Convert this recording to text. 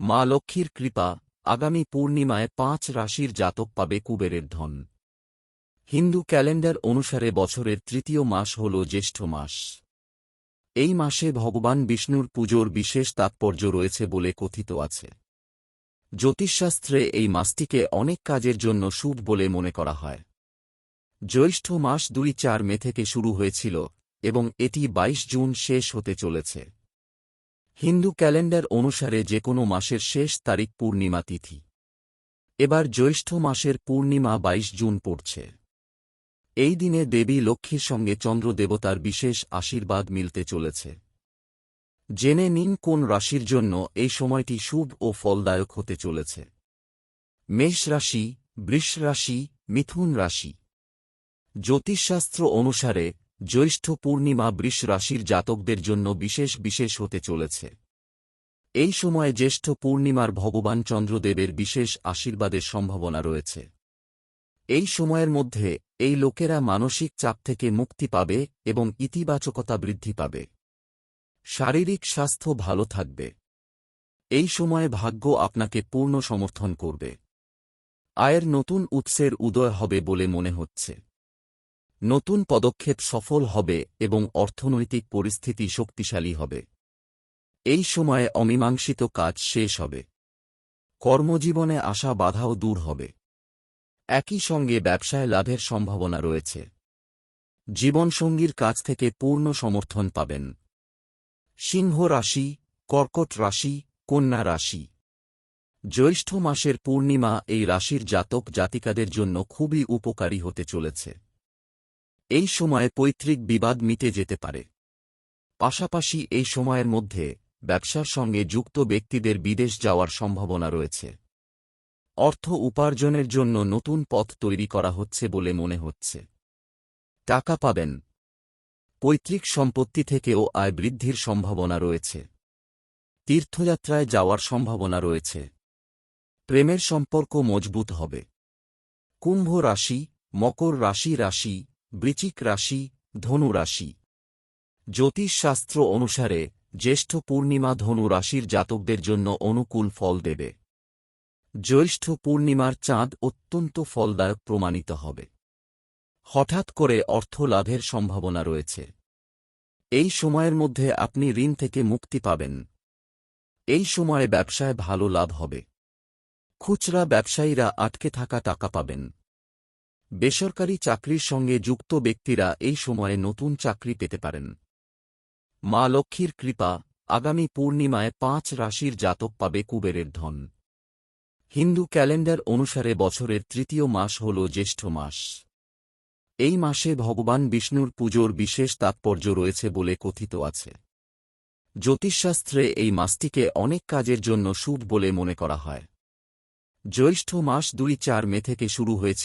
মা লক্ষ্মীর কৃপা আগামী পূর্ণিমায় পাঁচ রাশির জাতক পাবে কুবেরের ধন। হিন্দু ক্যালেন্ডার অনুসারে বছরের তৃতীয় মাস হল জ্যেষ্ঠ মাস। এই মাসে ভগবান বিষ্ণুর পুজোর বিশেষ তাৎপর্য রয়েছে বলে কথিত আছে। জ্যোতিষশাস্ত্রে এই মাসটিকে অনেক কাজের জন্য শুভ বলে মনে করা হয়। জ্যৈষ্ঠ মাস দুই চার মে থেকে শুরু হয়েছিল এবং এটি ২২ জুন শেষ হতে চলেছে। হিন্দু ক্যালেন্ডার অনুসারে যে কোনো মাসের শেষ তারিখ পূর্ণিমা তিথি। এবার জ্যৈষ্ঠ মাসের পূর্ণিমা ২২ জুন পড়ছে। এই দিনে দেবী লক্ষ্মীর সঙ্গে চন্দ্র দেবতার বিশেষ আশীর্বাদ মিলতে চলেছে। জেনে নিন কোন রাশির জন্য এই সময়টি শুভ ও ফলদায়ক হতে চলেছে। মেষ রাশি, বৃষ রাশি, মিথুন রাশি। জ্যোতিষশাস্ত্র অনুসারে জ্যৈষ্ঠ পূর্ণিমা বৃষ রাশির জাতকদের জন্য বিশেষ বিশেষ হতে চলেছে। এই সময়ে জ্যেষ্ঠ পূর্ণিমার ভগবান চন্দ্রদেবের বিশেষ আশীর্বাদের সম্ভাবনা রয়েছে। এই সময়ের মধ্যে এই লোকেরা মানসিক চাপ থেকে মুক্তি পাবে এবং ইতিবাচকতা বৃদ্ধি পাবে। শারীরিক স্বাস্থ্য ভালো থাকবে। এই সময়ে ভাগ্য আপনাকে পূর্ণ সমর্থন করবে। আয়ের নতুন উৎসের উদয় হবে বলে মনে হচ্ছে। নতুন পদক্ষেপ সফল হবে এবং অর্থনৈতিক পরিস্থিতি শক্তিশালী হবে। এই সময়ে অমীমাংসিত কাজ শেষ হবে। কর্মজীবনে আসা বাধাও দূর হবে। একই সঙ্গে ব্যবসায় লাভের সম্ভাবনা রয়েছে। জীবনসঙ্গীর কাছ থেকে পূর্ণ সমর্থন পাবেন। সিংহ রাশি, কর্কট রাশি, কন্যা রাশি। জ্যৈষ্ঠ মাসের পূর্ণিমা এই রাশির জাতক জাতিকাদের জন্য খুবই উপকারী হতে চলেছে। এই সময়ে পৈতৃক বিবাদ মিটে যেতে পারে। পাশাপাশি এই সময়ের মধ্যে ব্যবসার সঙ্গে যুক্ত ব্যক্তিদের বিদেশ যাওয়ার সম্ভাবনা রয়েছে। অর্থ উপার্জনের জন্য নতুন পথ তৈরি করা হচ্ছে বলে মনে হচ্ছে। টাকা পাবেন। পৈতৃক সম্পত্তি থেকেও আয় বৃদ্ধির সম্ভাবনা রয়েছে। তীর্থযাত্রায় যাওয়ার সম্ভাবনা রয়েছে। প্রেমের সম্পর্ক মজবুত হবে। কুম্ভ রাশি, মকর রাশি রাশি বৃচিক রাশি, ধনু রাশি। জ্যোতিষশাস্ত্র অনুসারে, জ্যেষ্ঠ পূর্ণিমা ধনু রাশির জাতকদের জন্য অনুকূল ফল দেবে। জ্যৈষ্ঠ পূর্ণিমার চাঁদ অত্যন্ত ফলদায়ক প্রমাণিত হবে। হঠাৎ করে অর্থ লাভের সম্ভাবনা রয়েছে। এই সময়ের মধ্যে আপনি ঋণ থেকে মুক্তি পাবেন। এই সময়ে ব্যবসায় ভালো লাভ হবে। খুচরা ব্যবসায়ীরা আটকে থাকা টাকা পাবেন। বেসরকারি চাকরির সঙ্গে যুক্ত ব্যক্তিরা এই সময়ে নতুন চাকরি পেতে পারেন। মা লক্ষ্মীর কৃপা আগামী পূর্ণিমায় পাঁচ রাশির জাতক পাবে কুবেরের ধন। হিন্দু ক্যালেন্ডার অনুসারে বছরের তৃতীয় মাস হল জ্যেষ্ঠ মাস। এই মাসে ভগবান বিষ্ণুর পুজোর বিশেষ তাৎপর্য রয়েছে বলে কথিত আছে। জ্যোতিষশাস্ত্রে এই মাসটিকে অনেক কাজের জন্য শুভ বলে মনে করা হয়। জ্যৈষ্ঠ মাস দুই চার মে থেকে শুরু হয়েছে।